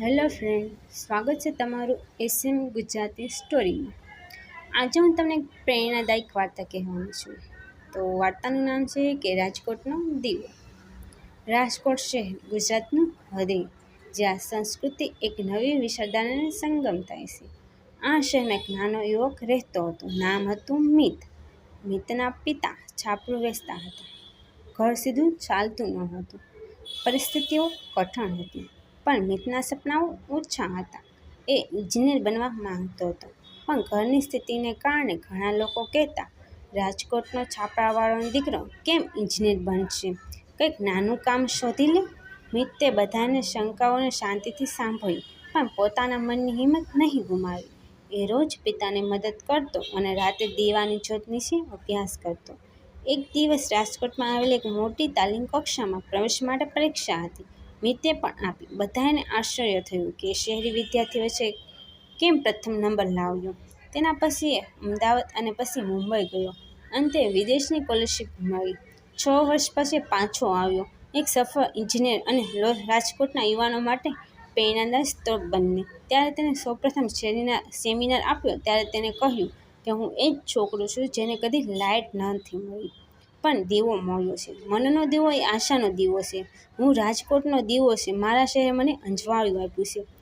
Hello friend, સ્વાગત છે તમારું એસએમ ગુજરાતી સ્ટોરીમાં. આજે હું તમને પ્રેરણાદાયક વાર્તા કહેવાની છું. તો વાર્તાનું નામ છે કે રાજકોટનો દીવો. રાજકોટ શહેર, ગુજરાતનું હૃદય, જ્યાં સંસ્કૃતિ એક નવી વિચારધારાને સંગમ થાય છે. આ શહેરમાં એક નાનો યુવક રહેતો હતો. નામ હતું મિત. મિતના પિતા છાપરું વેચતા હતા. ઘર સીધું ચાલતું ન હતું. પરિસ્થિતિઓ કઠણ હતી. પણ મિતના સપનાઓ ઓછા હતા. એ ઇજનેર બનવા માંગતો હતો. પણ ઘરની સ્થિતિને કારણે ઘણા લોકો કહેતા, રાજકોટનો છાપરાવાળાનો દીકરો કેમ ઇજનેર બનશે? કંઈક નાનું કામ શોધી લે. મિતે બધાને શંકાઓને શાંતિથી સાંભળી, પણ પોતાના મનની હિંમત નહીં ગુમાવી. એ રોજ પિતાને મદદ કરતો અને રાતે દીવાની જ્યોત નીચે અભ્યાસ કરતો. એક દિવસ રાજકોટમાં આવેલી એક મોટી તાલીમ કક્ષામાં પ્રવેશ માટે પરીક્ષા હતી. મિતે પણ આપી. બધાને આશ્ચર્ય થયું કે શહેરી વિદ્યાર્થી વચ્ચે કેમ પ્રથમ નંબર લાવ્યો? તેના પછી અમદાવાદ અને પછી મુંબઈ ગયો. અંતે વિદેશની સ્કોલરશીપ મળી. છ વર્ષ પછી પાછો આવ્યો. એક સફળ ઇજનેર અને રાજકોટના યુવાનો માટે પ્રેરણાદાયક સ્ત્રોત બની ત્યારે તેને સૌપ્રથમ શેરીના સેમિનાર આપ્યો. ત્યારે તેને કહ્યું કે હું એ જ છોકરો છું જેને કદી લાઇટ નથી મળી. પણ દીવો મળ્યો છે. મનનો દીવો એ આશાનો દીવો છે. હું રાજકોટનો દીવો છે. મારા શહેરે મને અંજવાળું આપ્યું છે.